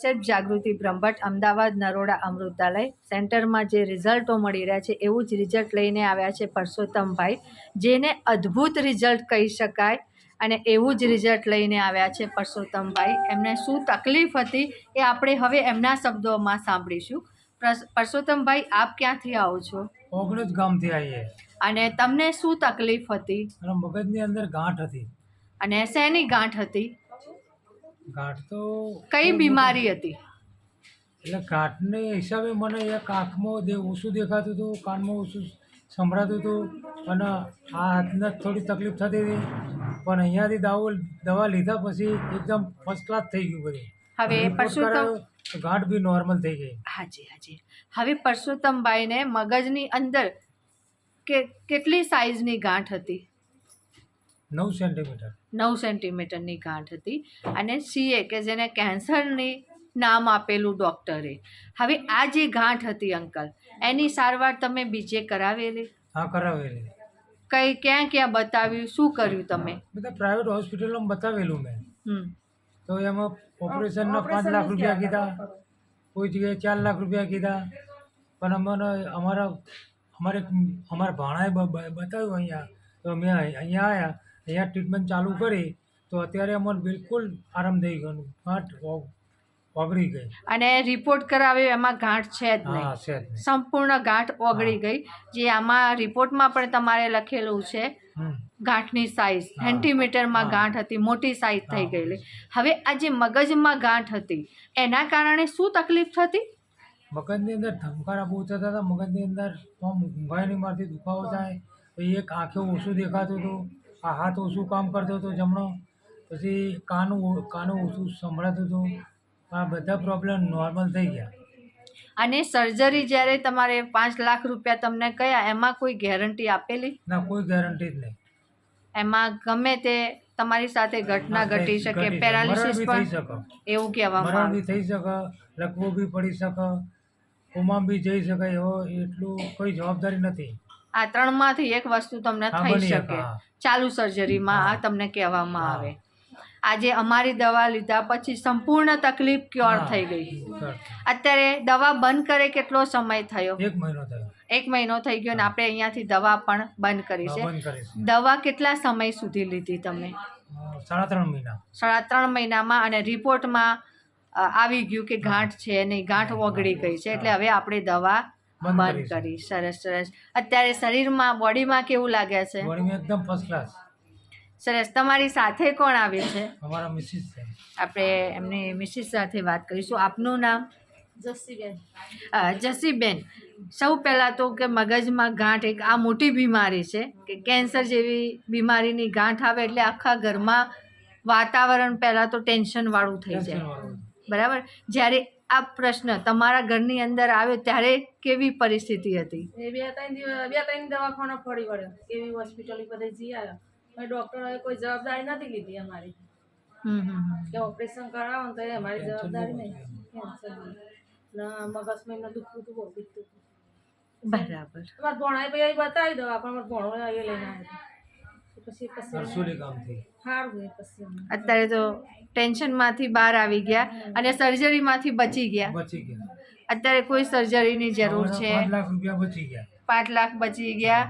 Self Jagruti Brahmbhatt Ahmedabad Naroda Amrutalay સેન્ટરમાં જે રિઝલ્ટો મળી રહ્યા છે એવું જ રિઝલ્ટ લઈને આવ્યા છે પરસોત્તમભાઈ જેને અદ્ભુત રિઝલ્ટ કહી શકાય અને એવું જ રિઝલ્ટ લઈને આવ્યા છે પરસોત્તમભાઈ. એમને શું તકલીફ હતી એ આપણે હવે એમના શબ્દોમાં સાંભળીશું. પરસોત્તમભાઈ આપ ક્યાંથી આવો છો? ઓગણીસ ગામથી આવીએ. અને તમને શું તકલીફ હતી? મગજની અંદર ગાંઠ હતી. અને શેની ગાંઠ હતી? ગાંઠ તો કઈ બીમારી હતી? એટલે ગાંઠને હિસાબે મને એક આંખમાં દે ઓછું દેખાતું હતું કાનમાં ઓછું સંભળાતું હતું અને આ હાથને થોડી તકલીફ થતી હતી. પણ અહીંયાથી દાવો દવા લીધા પછી એકદમ ફર્સ્ટ ક્લાસ થઈ ગયું બધું. હવે પરસોત્તમ ગાંઠ બી નોર્મલ થઈ ગઈ. હાજી હાજી. હવે પરસોત્તમભાઈને મગજની અંદર કે કેટલી સાઇઝની ગાંઠ હતી? નવ સેન્ટીમીટર. નવ સેન્ટીમીટરની ગાંઠ હતી અને સીએ કે જેને કેન્સરની નામ આપેલું ડૉક્ટરે. હવે આ જે ગાંઠ હતી અંકલ એની સારવાર તમે બીજે કરાવેલી? હા કરાવેલી. કઈ ક્યાં ક્યાં બતાવ્યું? શું કર્યું તમે? બધા પ્રાઇવેટ હોસ્પિટલોમાં બતાવેલું મેં. તો એમાં ઓપરેશનના પાંચ લાખ રૂપિયા કીધા કોઈ જગ્યાએ ચાર લાખ રૂપિયા કીધા. પણ અમને અમારા અમારે અમારા ભાણાએ બતાવ્યું અહીંયા. તો અમે અહીં- અહીંયા આવ્યા. અહીંયા ટ્રીટમેન્ટ ચાલુ કરી તો અત્યારે અમને બિલકુલ આરામ થઈ ગયો. ગાંઠ ઓગળી ગઈ. અને રિપોર્ટ કરાવ્યો એમાં ગાંઠ છે જ નહીં. છે સંપૂર્ણ ગાંઠ ઓગળી ગઈ જે આમાં રિપોર્ટમાં પણ તમારે લખેલું છે ગાંઠની સાઇઝ સેન્ટીમીટરમાં ગાંઠ હતી મોટી સાઇઝ થઈ. ગયેલી. હવે આ જે મગજમાં ગાંઠ હતી એના કારણે શું તકલીફ થતી? મગજની અંદર ધમકારા બહુ થતા હતા. મગજની અંદર ઊંઘાઈ નહીં મારતી દુખાવો થાય. એક આંખે ઓછું દેખાતું હતું. આ હાથ ઓછું કામ કરતો હતો જમણો? પછી કાનું કાનું ઓછું સંભળાતું હતું. આ બધા પ્રોબ્લેમ નોર્મલ થઈ ગયા. અને સર્જરી જ્યારે તમારે પાંચ લાખ રૂપિયા તમને કયા એમાં કોઈ ગેરંટી આપેલી? ના કોઈ ગેરંટી જ નહીં. એમાં ગમે તે તમારી સાથે ઘટના ઘટી શકે પેરાલિસિસ થઈ પણ શકે. એવું કહેવામાં મરણ બી થઈ શકે લકવો બી પડી શકે કોમા બી જઈ શકે એવો એટલું કોઈ જવાબદારી નથી. આ ત્રણમાંથી એક વસ્તુ તમને થઈ શકે, ચાલુ સર્જરીમાં આ તમને કહેવામાં આવે. આજે અમારી દવા લીધા પછી સંપૂર્ણ તકલીફ ક્યોર થઈ ગઈ. અત્યારે દવા બંધ કરે કેટલો સમય થયો? એક મહિનો થયો. એક મહિનો થઈ ગયો ને આપણે અહીંયાથી દવા પણ બંધ કરી છે. દવા કેટલા સમય સુધી લીધી તમે? સાડા ત્રણ મહિના. સાડા ત્રણ મહિનામાં અને રિપોર્ટમાં આવી ગયું કે ગાંઠ છે નહીં ગાંઠ ઓગળી ગઈ છે. એટલે હવે આપણે દવા બંધ કરી સરસ સરસ. અત્યારે શરીરમાં બોડીમાં કેવું લાગે છે? બોડીમાં એકદમ ફર્સ્ટ ક્લાસ સરસ. તમારી સાથે કોણ આવે છે? અમારા મિસિસ છે. આપણે એમની મિસિસ સાથે વાત કરીશું. આપનું નામ? જસીબેન જસીબેન સૌ પહેલાં તો કે મગજમાં ગાંઠ એક આ મોટી બીમારી છે કે કેન્સર જેવી બીમારીની ગાંઠ આવે એટલે આખા ઘરમાં વાતાવરણ પહેલાં તો ટેન્શનવાળું થઈ જાય. બરાબર? જ્યારે આ પ્રશ્ન તમારા ઘરની અંદર આવ્યો ત્યારે કેવી પરિસ્થિતિ હતી? એ બે ત્રણ દિવસ બે ત્રણ દવાખાના ફરી વળ્યો. એવી હોસ્પિટલ બધે જઈ આવ્યો. ડૉક્ટરોએ કોઈ જવાબદારી નથી લીધી અમારી. હમ હમ હમ. કે ઓપરેશન કરાવો ને તો એ અમારી જવાબદારી નહીં. ના ને મગજમાં દુખતું હતું બહુ દુખતું બરાબર. મારા ભણાઈ ભાઈ બતાવી દવા પણ મારા ભણો એ લઈને આવ્યો. પછી પછી ગામથી. સારું પછી અત્યારે તો ટેન્શનમાંથી બહાર આવી ગયા અને સર્જરીમાંથી બચી ગયા. બચી ગયા. અત્યારે કોઈ સર્જરીની જરૂર છે. પાંચ લાખ રૂપિયા બચી ગયા. પાંચ લાખ બચી ગયા.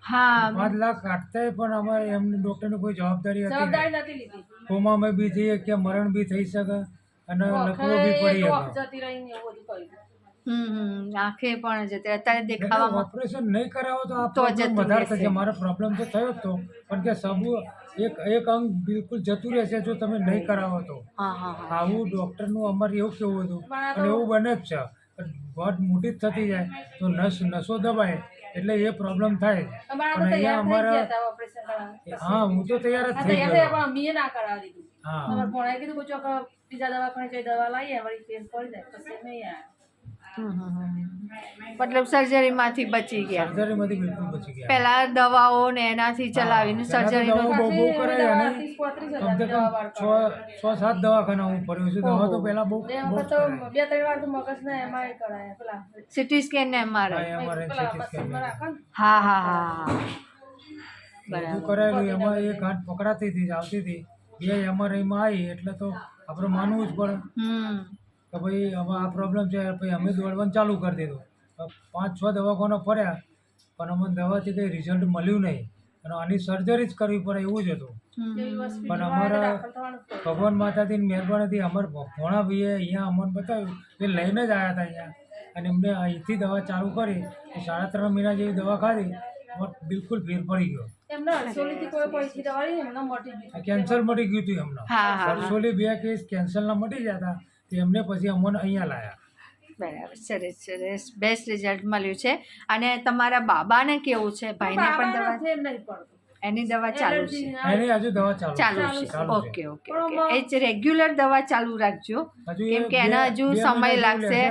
હા. પાંચ લાખ કાઢતા પણ અમારે એમને ડૉક્ટરની કોઈ જવાબદારી હતી નહીં. જવાબદારી નથી લીધી. કોમામાં બી થઈ કે મરણ બી થઈ શકે અને લખવો બી પડી શકે. હમ આંખે પણ જતી અત્યારે દેખાવામાં ઓપરેશન નહીં કરાવો તો આ પ્રોબ્લેમ વધારે થશે. મારો પ્રોબ્લેમ તો થયો જ તો. પણ કે સબુ એક એક અંગ બિલકુલ જતું રહેશે જો તમે નહીં કરાવો તો. હા હા હા. આવું ડૉક્ટરનું અમારે એવું કેવું હતું. અને એવું બને જ છે. વટ મોટી જ થતી જાય. તો નસ નસો દબાય એટલે એ પ્રોબ્લેમ થાય. પણ અહીંયા અમારા હતા હા હું તો તૈયાર જ થઈ ગયો. પણ ના કરાવી દીધું. હા. ભણાઈ કીધું બીજા દવાખાને જઈ દવા લાવીએ વળી ચેન્જ કરી દે પછી નહીં હમ. મતલબ સર્જરીમાંથી બચી ગયા. સર્જરીમાંથી બિલકુલ બચી ગયા. પહેલા દવાઓ ને એનાથી ચલાવીને સર્જરી બહુ બહુ કરાય અને કમસે કમ છ છ સાત દવાખાના હું ફર્યો છું. દવા તો પહેલા બહુ બહુ તો બે ત્રણ વાર તો મગજના એમઆરઆઈ કરાયા પેલા સિટી સ્કેન ને એમઆરઆઈ હા હા હા હા બધું કરાયેલું એમાં એક ગાંઠ પકડાતી હતી આવતી હતી. બે એમઆરઆઈમાં આવી એટલે તો આપણે માનવું જ પડે. હમ. કે ભાઈ હવે આ પ્રોબ્લેમ છે પછી અમે દોડવાનું ચાલુ કરી દીધું. પાંચ છ દવાખાનો ફર્યા પણ અમને દવાથી કંઈ રિઝલ્ટ મળ્યું નહીં. અને આની સર્જરી જ કરવી પડે એવું જ હતું. પણ અમારા. ભગવાન માતાથી મહેરબાનીથી અમારે ભોણા ભાઈએ અહીંયા અમને બતાવ્યું એ લઈને જ આવ્યા હતા અહીંયા. અને એમને અહીંથી દવા ચાલુ કરી સાડા ત્રણ મહિના જેવી દવા ખાધી બિલકુલ ફેર પડી ગયો. કેન્સર મટી ગયું હતું એમનો. વર્ષોલી બે કેસ કેન્સરના મટી ગયા હતા. તો એમને પછી અમને અહીંયા લાયા. બરાબર સરસ સરસ. બેસ્ટ રિઝલ્ટ મળ્યું છે. અને તમારા બાબાને કેવું છે? ભાઈને પણ દવા નહીં પડતો એની દવા ચાલુ છે. એની હજુ દવા ચાલુ ચાલુ છે. Okay okay okay. એ જ રેગ્યુલર દવા ચાલુ રાખજો. કેમ કે એના હજુ સમય લાગશે.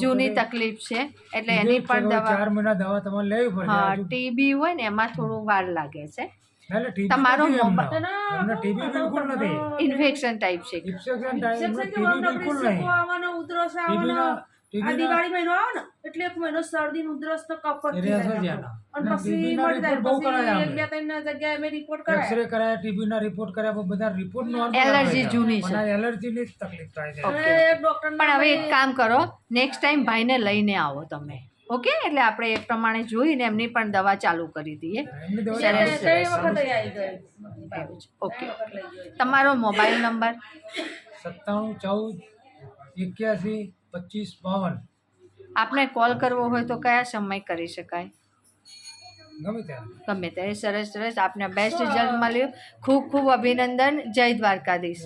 જૂની તકલીફ છે એટલે એની પણ દવા ચાર મહિના દવા તમારે લેવી પડે હા ટીબી હોય ને એમાં થોડું વાર લાગે છે. તમારો ટીબી બિલકુલ નથી ઇન્ફેક્શન ટાઈપ છે ઇન્ફેક્શન બિલકુલ નહીં આવવાનો, ઉધરસ આવવાનો. આ દિવાળી મહિનો આવે ને એટલે એક મહિનો શરદી ઉધરસ તો કફ જ થઈ જાય. અને પછી મળી જાય. report બહુ કરાયા પછી બે ત્રણ જગ્યાએ રિપોર્ટ કરાયા એક્સરે કરાયા ટીબી ના રિપોર્ટ કર્યા પણ બધા રિપોર્ટ નોર્મલ એલર્જી જૂની છે. એલર્જી ની તકલીફ થાય છે ઓકે. અને એક ડોક્ટર પણ હવે એક કામ કરો નેક્સ્ટ ટાઈમ ભાઈને લઈને આવો તમે ઓકે? એટલે આપણે એ પ્રમાણે જોઈને એમની પણ દવા ચાલુ કરી દઈએ. સરસ સરસ. ઓકે. તમારો મોબાઈલ નંબર? સત્તાણું ચૌદ એક્યાસી પચીસ બાવન. આપને કોલ કરવો હોય તો કયા સમય કરી શકાય? ગમે ત્યારે. સરસ સરસ. આપને બેસ્ટ રિઝલ્ટ મળ્યું. ખૂબ ખૂબ અભિનંદન. જય દ્વારકાધીશ.